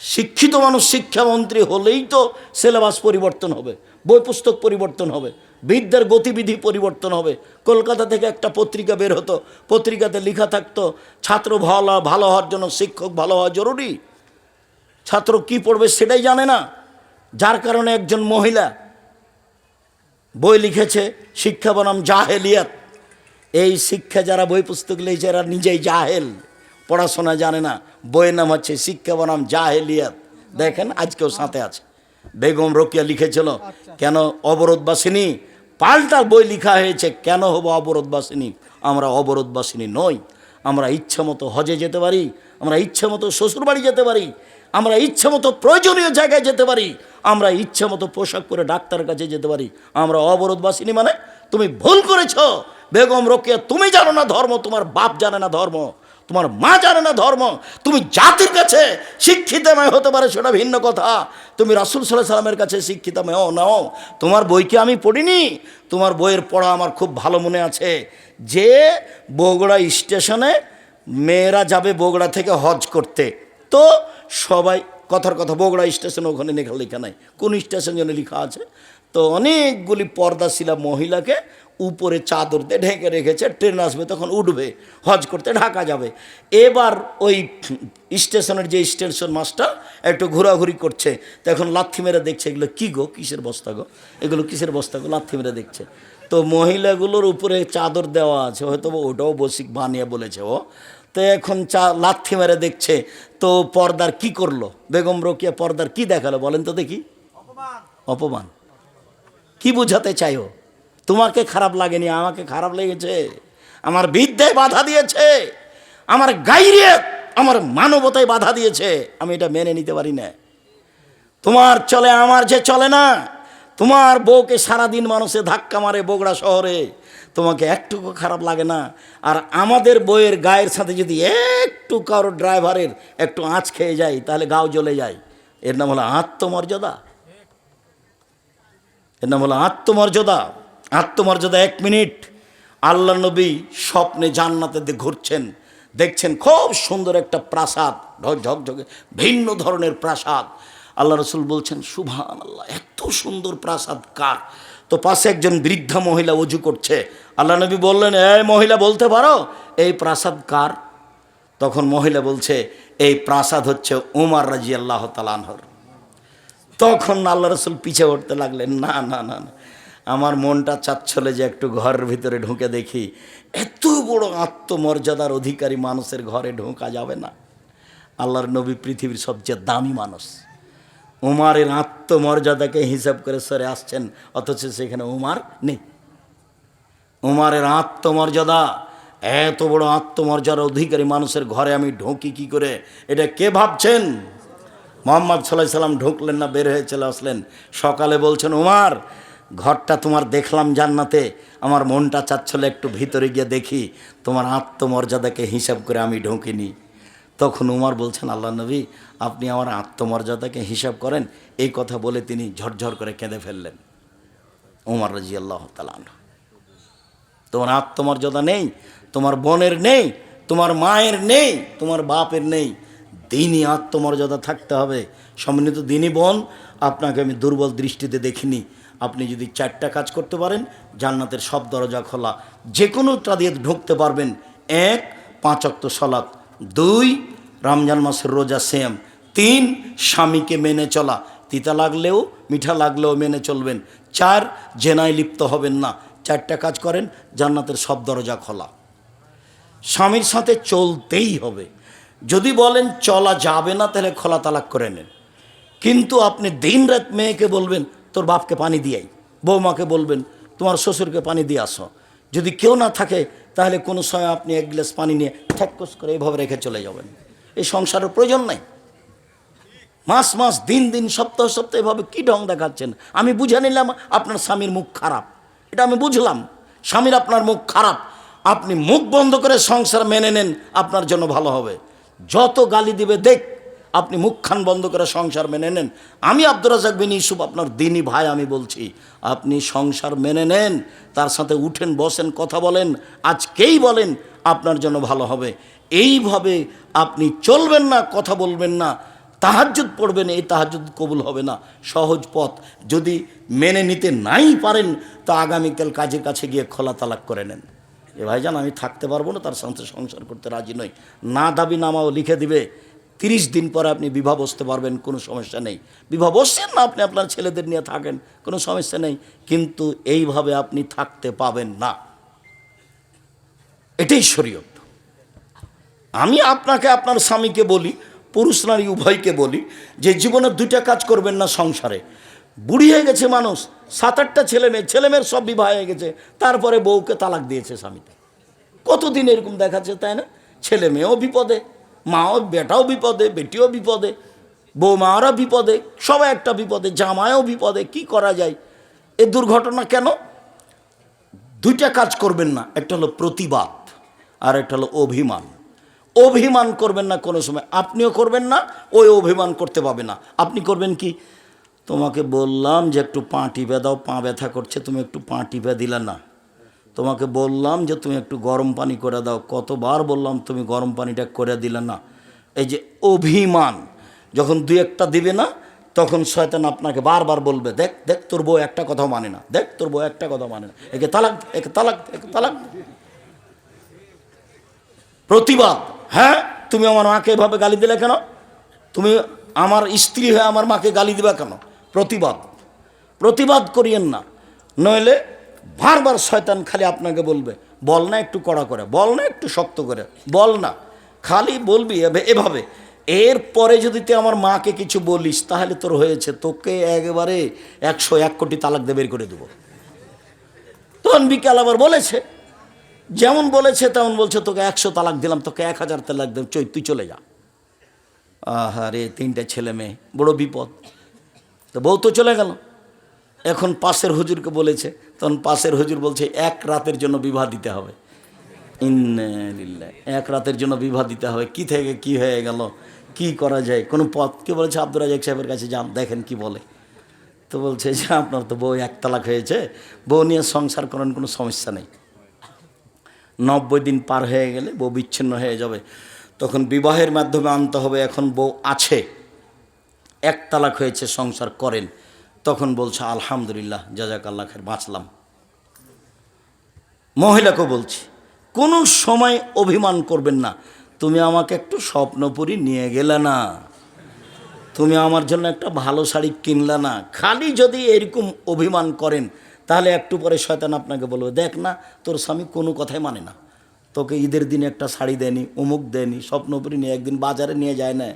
শিক্ষিত মানুষ শিক্ষামন্ত্রী হলেই তো সিলেবাস পরিবর্তন হবে, বই পুস্তক পরিবর্তন হবে, বিদ্যার গতিবিধি পরিবর্তন হবে। কলকাতা থেকে একটা পত্রিকা বের হতো, পত্রিকাতে লেখা থাকতো, ছাত্র ভালো ভালো হওয়ার জন্য শিক্ষক ভালো হওয়া জরুরি। ছাত্র কি পড়বে সেটাই জানে না। যার কারণে একজন মহিলা বই লিখেছে শিক্ষা বনাম জাহেলিয়াত। এই শিক্ষা যারা বই পুস্তক লিখেছে, এরা নিজেই জাহেল, পড়াশোনা জানে না। বইয়ের নাম হচ্ছে শিক্ষা বনাম জাহেলিয়াত। দেখেন আজকেও সাথে আছে। বেগম রোকিয়া লিখেছিল কেন অবরোধবাসিনী? পাল্টা বই লিখা হয়েছে কেন হব অবরোধবাসিনী? আমরা অবরোধবাসিনী নই। আমরা ইচ্ছা মতো হজে যেতে পারি আমরা ইচ্ছা মতো শ্বশুরবাড়ি যেতে পারি আমরা ইচ্ছা মতো প্রয়োজনীয় জায়গায় যেতে পারি আমরা ইচ্ছা মতো পোশাক পরে ডাক্তারের কাছে যেতে পারি। আমরা অবরোধবাসিনী মানে তুমি ভুল করেছ। বেগম রোকেয়া তুমি জানো না ধর্ম তোমার বাপ জানে না ধর্ম। তোমার মা জানে না ধর্ম। তুমি জাতির কাছে শিক্ষিতময় হতে পারে সেটা ভিন্ন কথা। তুমি রাসুল সাল্লাহ সাল্লামের কাছে শিক্ষিতময় নাও। তোমার বইকে আমি পড়িনি। তোমার বইয়ের পড়া আমার খুব ভালো মনে আছে। যে বগুড়া স্টেশনে মেয়েরা যাবে বগুড়া থেকে হজ করতে, তো সবাই কথার কথা, বগুড়া স্টেশনে ওখানে লেখা লেখা নাই। কোন স্টেশন যেন লেখা আছে? তো অনেকগুলি পর্দা পর্দাশিলা মহিলাকে উপরে চাদর দিয়ে ঢেকে রেখেছে ট্রেন আসবে তখন উঠবে হজ করতে ঢাকা যাবে। এবার ওই স্টেশনের যে স্টেশন মাস্টার একটু ঘোরাঘুরি করছে তখন লাথি মেরে দেখছে এগুলো কী গো কিসের বস্তা গো? এগুলো কিসের বস্তা গো? লাথি মেরে দেখছে। তো মহিলাগুলোর উপরে চাদর দেওয়া আছে হয়তো ওটাও বসিক বানিয়ে বলেছে ও। তো এখন চা লাথি মেরে দেখছে তো পর্দার কি করল? বেগম রোকিয়া পর্দার কি দেখাল বলেন তো দেখি। অপমান। কি বুঝাতে চাইও? তোমাকে খারাপ লাগেনি, আমাকে খারাপ লেগেছে, আমার বিদ্যায় বাধা দিয়েছে, আমার গাইরে আমার মানবতায় বাধা দিয়েছে, আমি এটা মেনে নিতে পারি না। তোমার চলে, আমার যে চলে না, তোমার বউকে সারাদিন মানুষে ধাক্কা মারে বগুড়া শহরে, তোমাকে একটুকু খারাপ লাগে না। আর আমাদের বইয়ের গায়ের সাথে যদি একটু কারও ড্রাইভারের একটু আঁচ খেয়ে যায়, তাহলে গাও জ্বলে যায়। এর নাম হলো আত্মমর্যাদা। এর নাম হলো আত্মমর্যাদা। আত্মমর্যাদা এক মিনিট। আল্লাহ নবী স্বপ্নে জান্নাতে ঘুরছেন। দেখছেন খুব সুন্দর একটা প্রাসাদ, ঢক ঝকঝকে ভিন্ন ধরনের প্রাসাদ। আল্লাহ রসুল বলছেন সুভান আল্লাহ এত সুন্দর প্রাসাদ কার? তো পাশে একজন বৃদ্ধা মহিলা উজু করছে। আল্লাহ নবী বললেন, এই মহিলা বলতে পারো, এই প্রাসাদ কার? তখন মহিলা বলছে, এই প্রাসাদ হচ্ছে উমার রাজি আল্লাহ তালানহর তখন আল্লাহ রসুল পিছে উঠতে লাগলেন, না না না না। আমার মনটা চাচ্ছলে যে একটু ঘরের ভিতরে ঢুকে দেখি, এত বড় আত্মমর্যাদার অধিকারী মানুষের ঘরে ঢোকা যাবে না। আল্লাহর নবী পৃথিবীর সবচেয়ে দামি মানুষ। উমারের আত্মমর্যাদাকে হিসাব করে সরে আসছেন, অথচ সেখানে উমার নেই। উমারের আত্মমর্যাদা, এত বড় আত্মমর্যাদার অধিকারী মানুষের ঘরে আমি ঢুকি কি করে? এটা কে ভাবছেন? মোহাম্মদ সাল্লাহ সাল্লাম ঢুকলেন না, বের হয়ে চলে আসলেন। সকালে বলছেন, উমার, ঘরটা তোমার দেখলাম জান্নাতে। আমার মনটা চাচ্ছিল একটু ভিতরে গিয়ে দেখি, তোমার আত্মমর্যাদাকে হিসাব করে আমি ঢুকিনি। তখন উমার বলছেন, আল্লাহ নবী, আপনি আমার আত্মমর্যাদাকে হিসাব করেন। এই কথা বলে তিনি ঝরঝর করে কেঁদে ফেললেন। উমার রাজি আল্লাহ তালান তোমার আত্মমর্যাদা নেই, তোমার বোনের নেই, তোমার মায়ের নেই, তোমার বাপের নেই দিনই আত্মমর্যাদা থাকতে হবে। সম্মিলিত দিনই বোন। আপনাকে আমি দুর্বল দৃষ্টিতে দেখিনি। আপনি যদি চারটা কাজ করতে পারেন, জান্নাতের সব দরজা খোলা। যে কোনোটা দিয়ে ঢুকতে পারবেন। এক, পাঁচ অক্ত সলাৎ দুই, রমজান মাসের রোজা সেম তিন, স্বামীকে মেনে চলা। তিতা লাগলেও, মিঠা লাগলেও মেনে চলবেন। চার, জেনায় লিপ্ত হবেন না। চারটা কাজ করেন, জান্নাতের সব দরজা খোলা। স্বামীর সাথে চলতেই হবে। যদি বলেন চলা যাবে না, তাহলে খোলা তালাক করে নেন। কিন্তু আপনি দিন রাত মেয়েকে বলবেন, তোর বাপকে পানি দিয়াই বৌমাকে বলবেন, তোমার শ্বশুরকে পানি দিয়ে আসো। যদি কেউ না থাকে, তাহলে কোনো সময় আপনি এক গ্লাস পানি নিয়ে ঠ্যাক্কস করে এইভাবে রেখে চলে যাবেন। এই সংসারের প্রয়োজন নাই। মাস মাস, দিন দিন, সপ্তাহ সপ্তাহ এভাবে কী ঢং দেখাচ্ছেন? আমি বুঝে নিলাম আপনার স্বামীর মুখ খারাপ। এটা আমি বুঝলাম। স্বামীর আপনার মুখ খারাপ। আপনি মুখ বন্ধ করে সংসার মেনে নেন, আপনার জন্য ভালো হবে। যত গালি দিবে, দেখ, আপনি মুখখান বন্ধ করে সংসার মেনে নেন। আমি আব্দুর রাজাক বিন ইউসুফ, আপনার দিনী ভাই আমি বলছি, আপনি সংসার মেনে নেন, তার সাথে উঠেন, বসেন, কথা বলেন, আজকেই বলেন, আপনার জন্য ভালো হবে। এইভাবে আপনি চলবেন না, কথা বলবেন না, তাহাজ্জুদ পড়বেন, এই তাহাজ্জুদ কবুল হবে না, সহজ পথ। যদি মেনে নিতে নাই পারেন, তো আগামীকাল কাজের কাছে গিয়ে খোলা তালাক করে নেন। এ ভাইজান, আমি থাকতে পারব না, তার সাথে সংসার করতে রাজি নই। না দাবি নামাও লিখে দিবে। তিরিশ দিন পরে আপনি বিবাহ বসতে পারবেন, কোনো সমস্যা নেই। বিবাহ বসছেন না আপনি, আপনার ছেলেদের নিয়ে থাকেন, কোনো সমস্যা নেই। কিন্তু এইভাবে আপনি থাকতে পাবেন না। এটাই শরীয়ত। আমি আপনাকে, আপনার স্বামীকে বলি, পুরুষ নারী উভয়কে বলি, যে জীবনে দুইটা কাজ করবেন না সংসারে। বুড়ি হয়ে গেছে মানুষ, সাত আটটা ছেলে মেয়ে, ছেলে মেয়ের সব বিবাহ হয়ে গেছে, তারপরে বউকে তালাক দিয়েছে স্বামীটা কতদিন এরকম দেখাচ্ছে তাই না? ছেলে মেয়েও বিপদে, মাও, বেটাও বিপদে, বেটিও বিপদে বৌমারা বিপদে, সবাই একটা বিপদে জামায়ও বিপদে, কি করা যায়? এ দুর্ঘটনা কেন? দুইটা কাজ করবেন না, একটা হলো প্রতিবাদ আর একটা হলো অভিমান। অভিমান করবেন না কোনো সময়, আপনিও করবেন না, ওই অভিমান করতে পাবে না। আপনি করবেন কি? তোমাকে বললাম যে একটু পা টিপে দাও, পা ব্যথা করছে, তুমি একটু পা টিপে দিলে না। তোমাকে বললাম যে তুমি একটু গরম পানি করে দাও, কতবার বললাম তুমি গরম পানিটা করে দিলে না। এই যে অভিমান, যখন দুই একটা দিবে না, তখন শয়তান আপনাকে বারবার বলবে, দেখ দেখ, তোর বউ একটা কথা মানে না। দেখ, তোর বউ একটা কথা মানে না। একে তালাক একে তালাক একে তালাক। প্রতিবাদ হ্যাঁ তুমি আমার মাকে এভাবে গালি দিলে কেন? তুমি আমার স্ত্রী হয়ে আমার মাকে গালি দিবা কেন? প্রতিবাদ। প্রতিবাদ করিয়েন না। নইলে বারবার শয়তান খালি আপনাকে বলবে, বল না একটু কড়া করে, বল না একটু শক্ত করে, বল না। খালি বলবি এভাবে- এভাবে এরপরে যদি তুই আমার মাকে কিছু বলিস, তাহলে তোর হয়েছে, তোকে একেবারে একশো এক কোটি তালাক দিয়ে বের করে দেবো। তখন বিকাল আবার বলেছে, যেমন বলেছে তেমন বলছে, তোকে একশো তালাক দিলাম, তোকে এক হাজার তালাক দিলাম, চই, তুই চলে যা। আহারে, তিনটে ছেলে মেয়ে, বড় বিপদ। তো বউ তো চলে গেল। এখন পাশের হুজুরকে বলেছে, তখন পাশের হুজুর বলছে, এক রাতের জন্য বিবাহ দিতে হবে। ইন্নালিল্লাহ। এক রাতের জন্য বিবাহ দিতে হবে। কি থেকে কি হয়ে গেল? কি করা যায়? কোনো পথ? কে বলেছে, আব্দুর রাজাক সাহেবের কাছে যান, দেখেন কি বলে। তো বলছে, যে, আপনার তো বউ এক তালাক হয়েছে। বউ নিয়ে সংসার করেন কোনো সমস্যা নেই। নব্বই দিন পার হয়ে গেলে বউ বিচ্ছিন্ন হয়ে যাবে। তখন বিবাহের মাধ্যমে আনতে হবে, এখন বউ আছে। এক তালাক হয়েছে, সংসার করেন। তখন বলছে, আলহামদুলিল্লাহ জাজাক আল্লাহ খের, বাঁচলাম। মহিলাকে বলছি, কোনো সময় অভিমান করবেন না, তুমি আমাকে একটু স্বপ্নপুরি নিয়ে গেলে না। তুমি আমার জন্য একটা ভালো শাড়ি কিনলে না। খালি যদি এরকম অভিমান করেন, তাহলে একটু পরে শয়তান আপনাকে বলবে, দেখ না, তোর স্বামী কোনো কথাই মানে না। তোকে ঈদের দিনে একটা শাড়ি দেয়নি অমুক দেয়নি স্বপ্নপুরি নিয়ে একদিন বাজারে নিয়ে যায় না,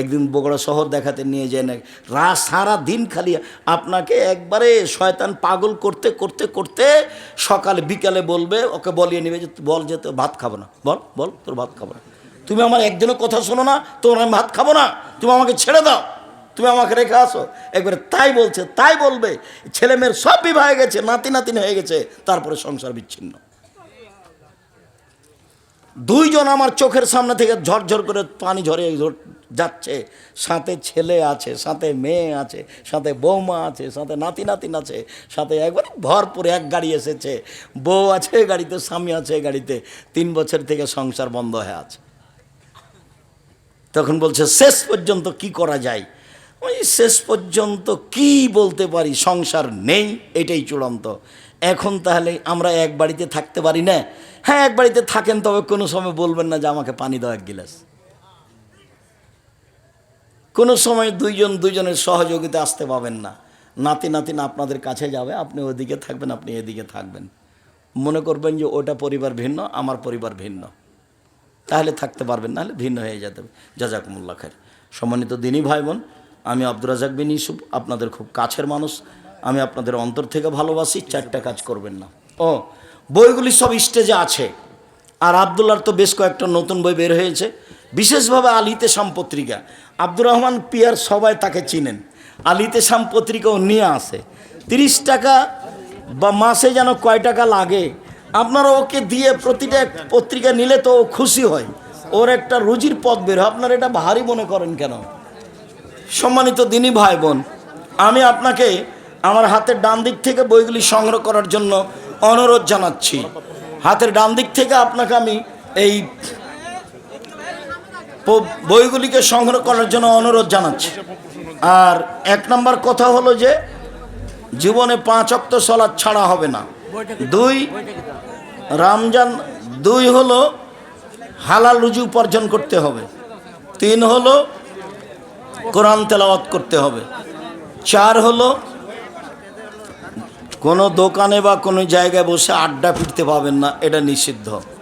একদিন বগুড়া শহর দেখাতে নিয়ে যায় না। রা সারা দিন খালি আপনাকে একবারে শয়তান পাগল করতে করতে করতে সকালে, বিকালে বলবে, ওকে বলিয়ে নেবে যে, বল যে, তোর ভাত খাব না। বল বল, তোর ভাত খাব না। তুমি আমার একদিনও কথা শোনো না তোমার আমি ভাত খাব না, তুমি আমাকে ছেড়ে দাও, তুমি আমাকে রেখে আসো। একবারে তাই বলছে, তাই বলবে, ছেলেমেয়ের সব বিবাহ হয়ে গেছে, নাতি নাতিন হয়ে গেছে, তারপরে সংসার বিচ্ছিন্ন। দুইজন আমার চোখের সামনে থেকে ঝরঝর করে পানি ঝরে যাচ্ছে। সাথে ছেলে আছে, সাথে মেয়ে আছে, সাথে বৌমা আছে, সাথে নাতি নাতিন আছে, সাথে একবারে ভরপুর এক গাড়ি এসেছে। বউ আছে গাড়িতে, স্বামী আছে গাড়িতে। তিন বছর থেকে সংসার বন্ধ হয়ে আছে। তখন বলছে, শেষ পর্যন্ত কি করা যায়? ওই শেষ পর্যন্ত কি বলতে পারি? সংসার নেই। এটাই চূড়ান্ত। এখন তাহলে আমরা এক বাড়িতে থাকতে পারি না? হ্যাঁ এক বাড়িতে থাকেন, তবে কোনো সময় বলবেন না যে আমাকে পানি দাও এক গিলাস। কোনো সময় দুইজন, দুইজনের সহযোগিতা আসতে পাবেন না। নাতি নাতিন আপনাদের কাছে যাবে, আপনি ওদিকে থাকবেন, আপনি এদিকে থাকবেন। মনে করবেন যে ওটা পরিবার ভিন্ন, আমার পরিবার ভিন্ন। তাহলে থাকতে পারবেন, নাহলে ভিন্ন হয়ে যেতে হবে। জাজাকুমুল্লা খায়ের সম্মানিত দিনী ভাই বোন, আমি আব্দুর রাজাক বিন ইউসুফ, আপনাদের খুব কাছের মানুষ। আমি আপনাদের অন্তর থেকে ভালোবাসি, চারটা কাজ করবেন না। ও, বইগুলি সব স্টেজে আছে। আর আবদুল্লার তো বেশ কয়েকটা নতুন বই বের হয়েছে। বিশেষভাবে আলিতে সাম পত্রিকা আব্দুর রহমান পিয়ার সবাই তাকে চিনেন। আলিতে সাম পত্রিকাও নিয়ে আসে। তিরিশ টাকা বা মাসে যেন কয় টাকা লাগে, আপনারা ওকে দিয়ে প্রতিটা পত্রিকা নিলে তো ও খুশি হয়। ওর একটা রুজির পথ বের হয়। আপনারা এটা ভারী মনে করেন কেন? সম্মানিত দিনী ভাই বোন, আমি আপনাকে আমার হাতের ডান দিক থেকে বইগুলি সংগ্রহ করার জন্য অনুরোধ জানাচ্ছি। হাতের ডান দিক থেকে আপনাকে আমি এই বইগুলিকে সংগ্রহ করার জন্য অনুরোধ জানাচ্ছি। আর এক নম্বর কথা হলো যে, জীবনে পাঁচ অক্ত সলাদ ছাড়া হবে না। দুই, রামজান, দুই হলো হালাল রুজু উপার্জন করতে হবে। তিন হলো কোরআন তেলাওয়াত করতে হবে। চার হলো কোনো দোকানে বা কোনো জায়গায় বসে আড্ডা ফিরতে পাবেন না এটা নিষিদ্ধ।